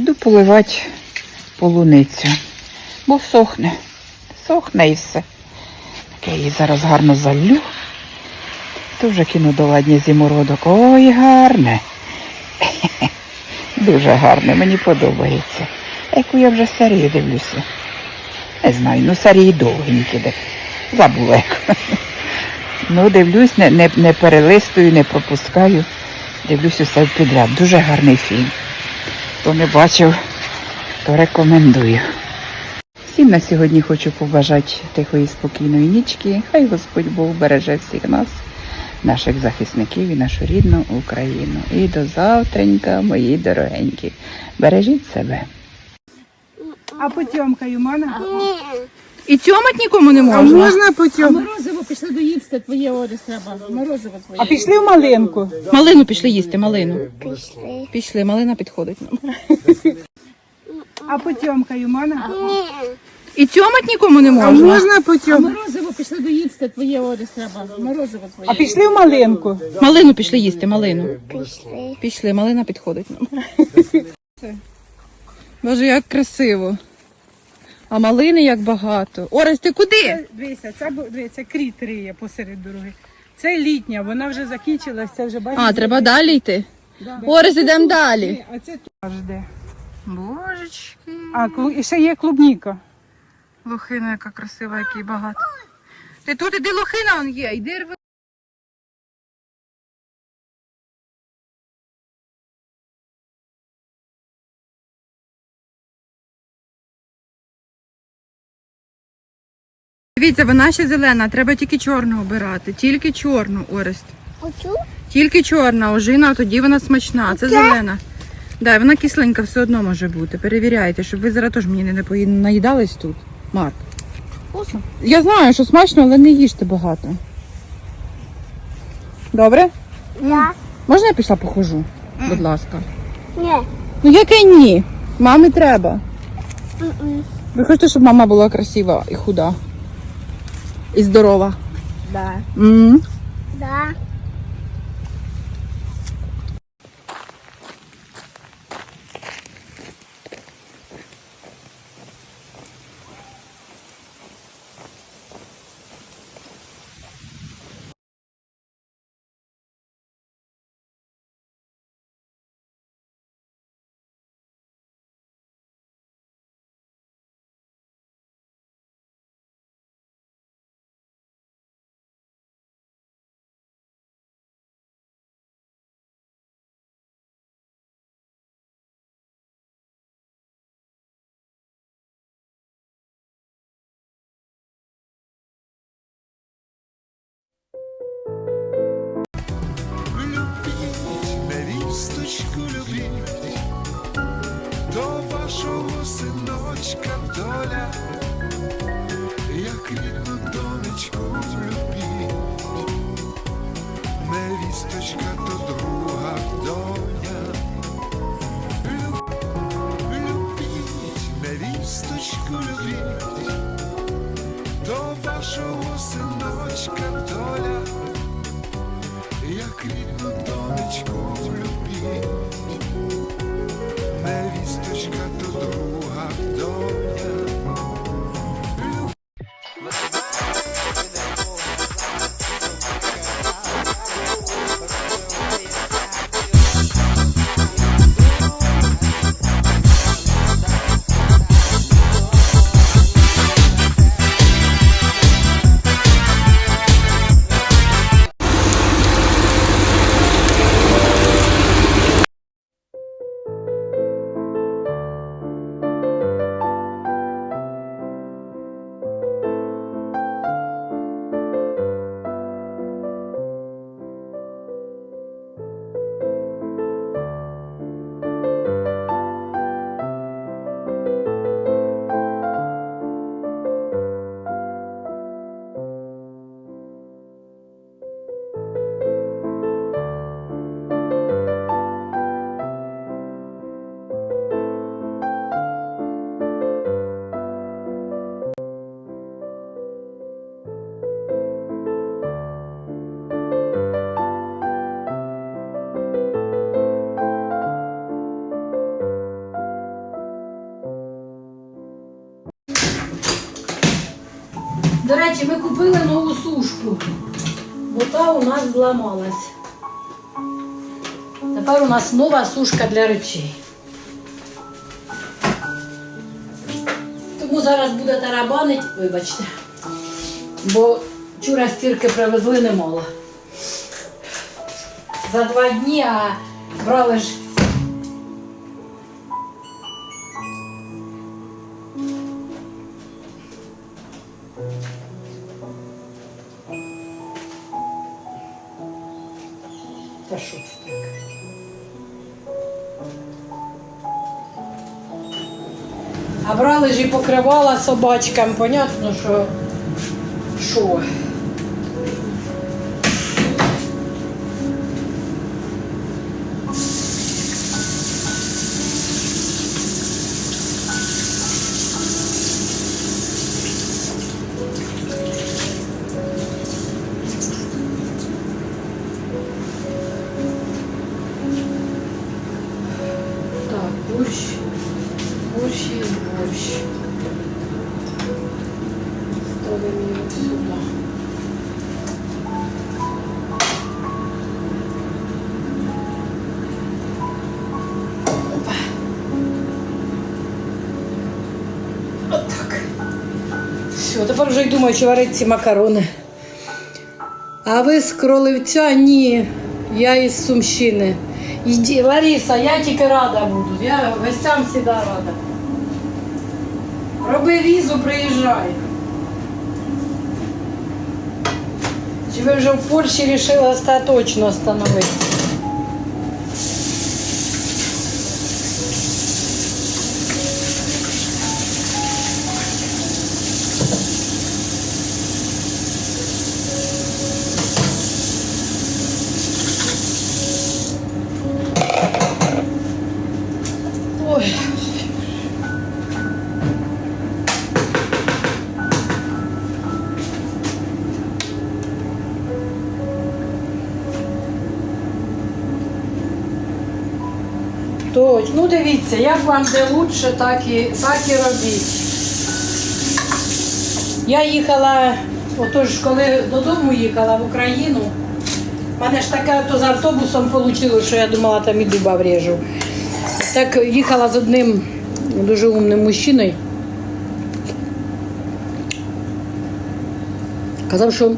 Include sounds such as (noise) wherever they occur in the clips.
Іду поливати полуницю, бо сохне. Сохне і все. Я її зараз гарно залю. Вже кину до ладні зімородок. Ой, гарне. (laughs) Дуже гарне, мені подобається. Яку я вже серію дивлюся. Не знаю, ну серії довгенькі де. Забула яку. (laughs) Ну, дивлюсь, не, не, не перелистую, не пропускаю. Дивлюсь усе підряд. Дуже гарний фільм. Хто не бачив, то рекомендую. Всім на сьогодні хочу побажати тихої спокійної нічки. Хай Господь Бог береже всіх нас, наших захисників і нашу рідну Україну. І до завтренька, мої дорогенькі. Бережіть себе. А потьомкаю можна? І цьомать нікому не можна. А можна потьомкати? Морозиво пішли доїсти, твоє Оріс треба. Морозиво твоє. А пішли в малинку. Малину пішли їсти, малину. Пішли. Пішли, малина підходить нам. А потьомкаю можна? І цьомать нікому не А можна. можна потьомкати? Морозиво пішли доїсти, твоє Оріс треба. Морозиво твоє. А пішли в малинку. Малину пішли їсти, малину. Пішли. Пішли, малина підходить нам. Боже, як красиво. А малини як багато. Орес, ти куди? Дивися, це, бу- дивися, кріт риє посеред дороги. Це літня, вона вже закінчилась, це вже бачиш. А, треба далі йти. Орес, ідемо далі. А це тут. Божечки. А, клу- і ще є клубніка. Лохина, яка красива, який багато. Ти тут іди лохина он є, йди рви. Дивіться, вона ще зелена, треба тільки чорну обирати. Тільки чорну, Орест. Оцю? Тільки чорна ожина, тоді вона смачна. Це зелена. Да, вона кисленька все одно може бути. Перевіряйте, щоб ви зараз теж мені не напої- наїдались тут. Марк. Я знаю, що смачно, але не їжте багато. Добре? Да. Можна я пішла похожу? Будь ласка. Ні. Ну яке ні? Мамі треба. Ви хочете, щоб мама була красива і худа. І здорова. Да. м Да. Синочка доля, як рідну донечку любіть, невісточка то друга доля. Люб- Любіть, невісточку любіть, до вашого синочка доля як рідну речі, ми купили нову сушку, бо та у нас зламалась. Тепер у нас нова сушка для речей. Тому зараз буде тарабанить, вибачте. Бо вчора стірки привезли немало. За два дні, а брали ж. Що? А брали ж і покривала собачкам, понятно, що. Що? Все, тепер вже й думаю, чи варити ці макарони. А ви з Кроливця? Ні. Я із Сумщини. Іди, Лариса, я тільки рада буду. Я гостям завжди рада. Роби візу, приїжджай. Чи ви вже в Польщі вирішили остаточно встановити? Дивіться, як вам де лучше, так і, так і робіть. Я їхала, отож, коли додому їхала в Україну, в мене ж таке то з автобусом вийшло, що я думала, там і дуба вріжу. Так їхала з одним дуже умним мужчиною. Казав, що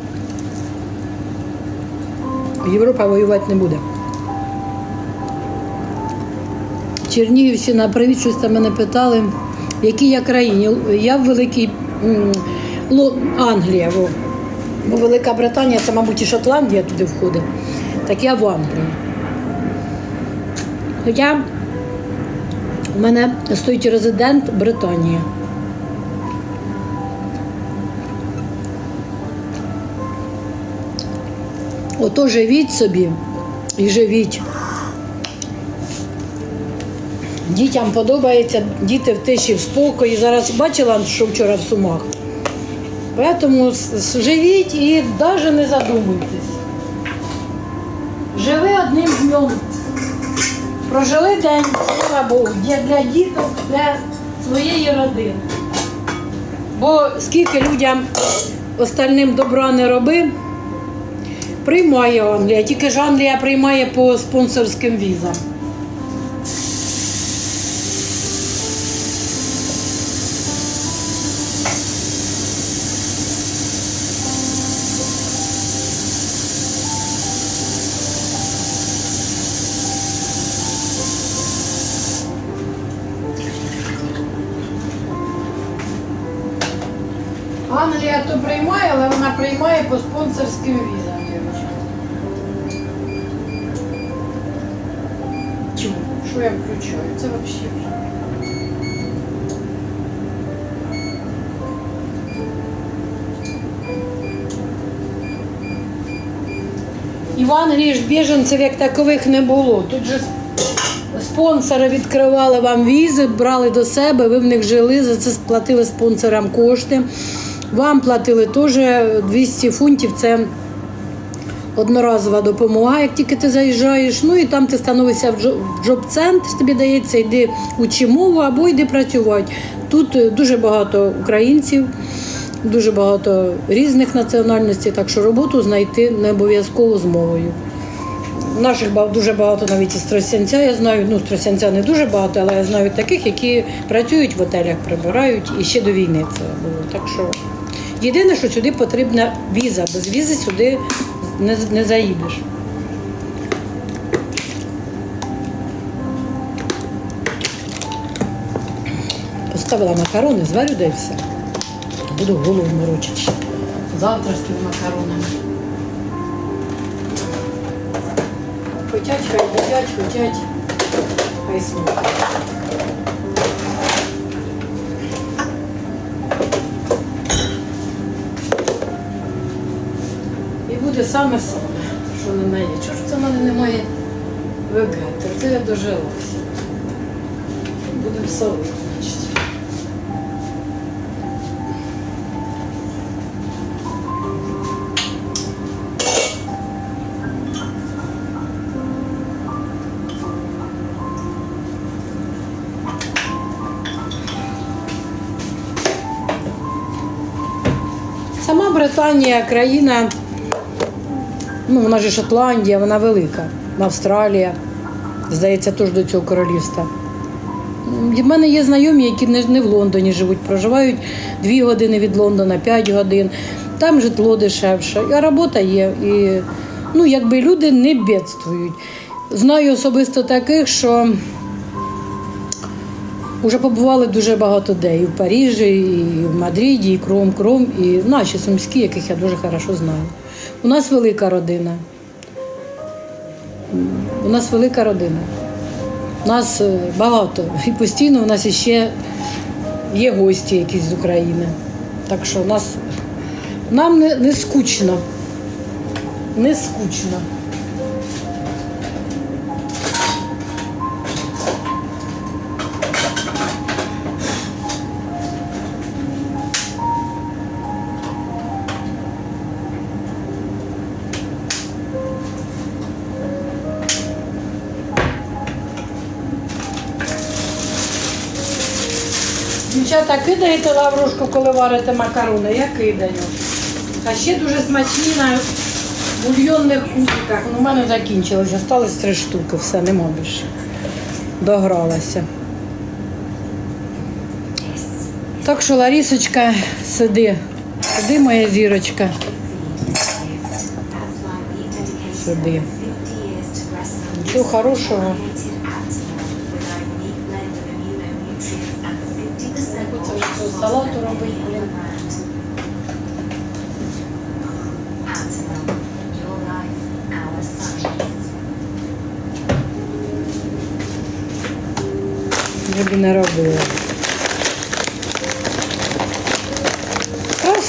Європа воювати не буде. Чернігівщина, на привіт, щось там мене питали, в якій я країні. Я в Великій Ло- Англія, во. бо Велика Британія, це, мабуть, і Шотландія туди входить. Так я в Англії. Хоча у мене стоїть резидент Британії. Ото живіть собі і живіть. Дітям подобається, діти в тиші в спокої. Зараз бачила, що вчора в Сумах. Тому живіть і навіть не задумуйтесь. Живи одним днем. Прожили день, слава Богу, для діток, для своєї родини. Бо скільки людям остальним добра не роби, приймає Англія. Тільки ж Англія приймає по спонсорським візам. Англія то приймає, але вона приймає по спонсорським візам. Чому? Що я включаю? Це взагалі вже. І в біженців як такових не було. Тут же спонсори відкривали вам візи, брали до себе, ви в них жили, за це сплатили спонсорам кошти. Вам платили теж 200 фунтів. Це одноразова допомога, як тільки ти заїжджаєш. Ну і там ти становишся в джо- в джоб-центр, тобі дається, йди учи мову або йди працювати. Тут е, дуже багато українців. дуже багато різних національностей, так що роботу знайти не обов'язково з мовою. Наших дуже багато навіть із Тростянця, я знаю, ну з Тростянця не дуже багато, але я знаю таких, які працюють в готелях, прибирають і ще до війни це було. Так що єдине, що сюди потрібна віза. Без візи сюди не, не заїдеш. Поставила макарони, зварю і все. Буду голову морочити. Завтра з тими макаронами. Хотять, хай хотять, хотять. Хай смакують. Буде саме що не неї. Чого ж це в мене немає вегетар? Це я дожилася. Будемо солити. Сама Британія країна, ну вона ж Шотландія, вона велика, Австралія, здається, теж до цього королівства. В мене є знайомі, які не, в Лондоні живуть, проживають 2 години від Лондона, 5 годин. Там житло дешевше, а робота є. І, ну, якби люди не бідствують. Знаю особисто таких, що Уже побували дуже багато де, і в Парижі, і в Мадриді, і кром кром, і наші сумські, яких я дуже хорошо знаю. У нас велика родина. У нас велика родина. У нас е, багато. І постійно у нас ще є гості якісь з України. Так що у нас нам не, не скучно. Не скучно. Дівчата, кидаєте лаврушку, коли варите макарони? Я кидаю. А ще дуже смачні на бульйонних кубиках. Ну, у мене закінчилось, осталось три штуки, все, нема більше. Догралася. Так що, Ларісочка, сиди. Сиди, моя зірочка. Сиди. Нічого хорошого. Я не робила.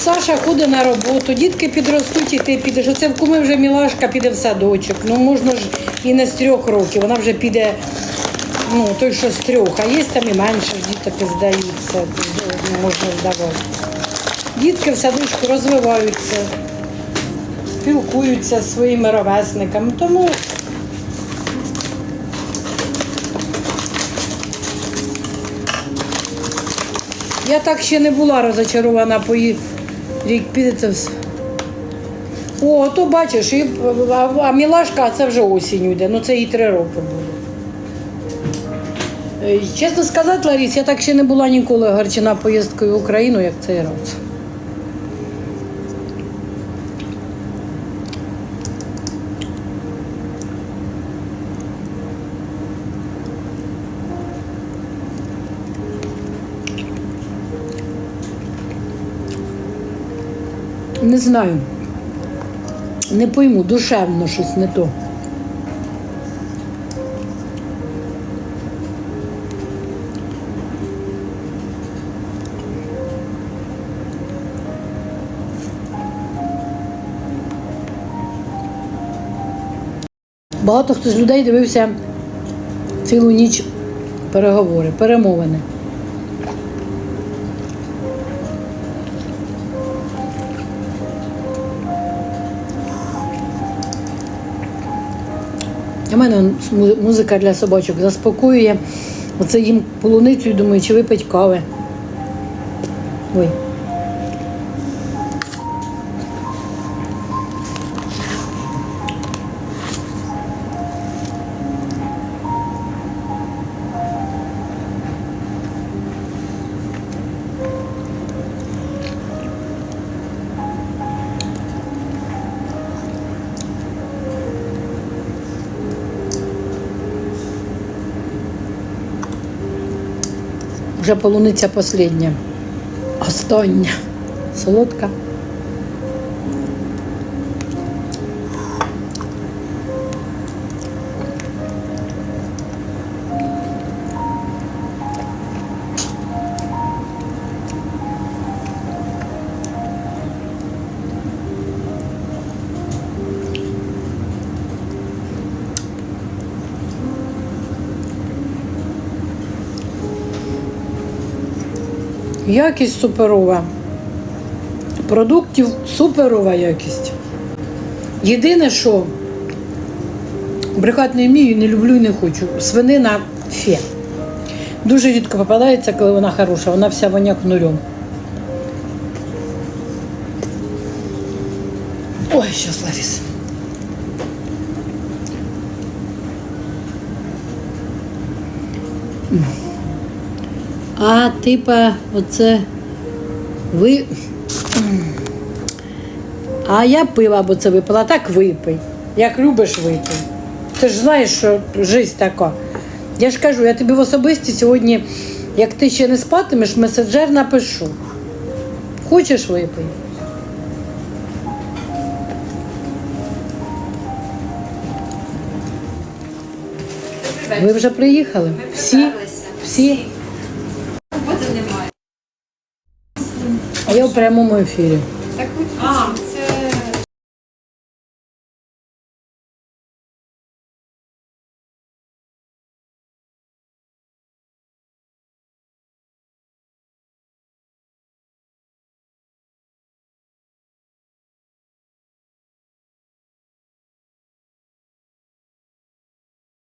Саша ходить на роботу, дітки підростуть, і ти підеш. Оце в куми вже мілашка піде в садочок. Ну можна ж і не з трьох років, вона вже піде, ну, той, що з трьох, а є там і менше діток і здаються, ну, можна здавати. Дітки в садочку розвиваються, спілкуються зі своїми ровесниками. Тому Я так ще не була розочарована по їх рік підете. О, то бачиш, і, а, а Мілашка це вже осінь йде, ну це їй три роки буде. Е, Чесно сказати, Ларіс, я так ще не була ніколи гарчена поїздкою в Україну, як цей раз. Не знаю. Не пойму, душевно щось не то. Багато хто з людей дивився цілу ніч переговори, перемовини. У мене музика для собачок заспокоює. Оце їм полуницю думаю, чи випить кави. Ой. Вже полуниця последня. Остання. Солодка. Якість суперова. Продуктів суперова якість. Єдине, що брехати не вмію, не люблю і не хочу. Свинина фе. Дуже рідко попадається, коли вона хороша, вона вся воняк нулем. Ой, щас, Ларіс. А, типа, оце ви. А я пила, бо це випила, так випий. Як любиш випий. Ти ж знаєш, що життя така. Я ж кажу, я тобі в особисті сьогодні, як ти ще не спатимеш, меседжер напишу. Хочеш випий? Ви вже приїхали? Всі? Всі? А я в прямому ефірі. А,